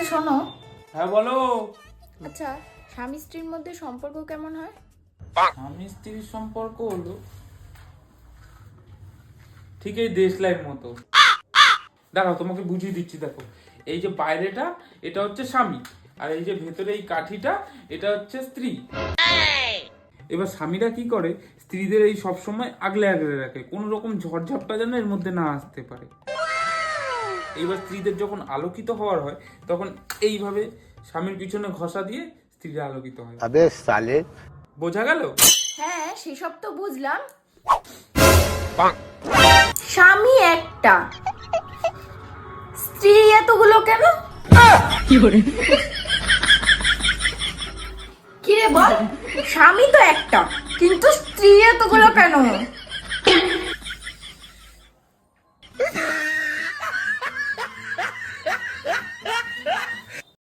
আচ্ছা শোনো। হ্যাঁ বলো। আচ্ছা স্বামী স্ত্রীর মধ্যে সম্পর্ক কেমন হয়? স্বামী স্ত্রীর সম্পর্ক হলো ঠিক এই দেশলাইয়ের মতো। দেখো তোমাকে বুঝিয়ে দিচ্ছি দেখো। এই যে বাইরেটা এটা হচ্ছে স্বামী। আর এই যে ভেতরে এই কাঠিটা এটা হচ্ছে স্ত্রী। এবার স্বামীরা কি করে? স্ত্রীদের এই সব সময় আগলে আগলে রাখে। কোনো রকম ঝড়ঝাপটা যেন এর মধ্যে না আসতে পারে। এইবার স্ত্রীদের যখন আলোকিত হওয়ার হয় তখন এইভাবে স্বামীর পিছনে ঘষা দিয়ে স্ত্রীরা আলোকিত হয়। আবে সালে। বোঝা গেল? হ্যাঁ সেসব তো বুঝলাম। স্বামী একটা। স্ত্রী এতগুলো কেন? কি করে বল স্বামী তো একটা কিন্তু স্ত্রী এতগুলো কেন?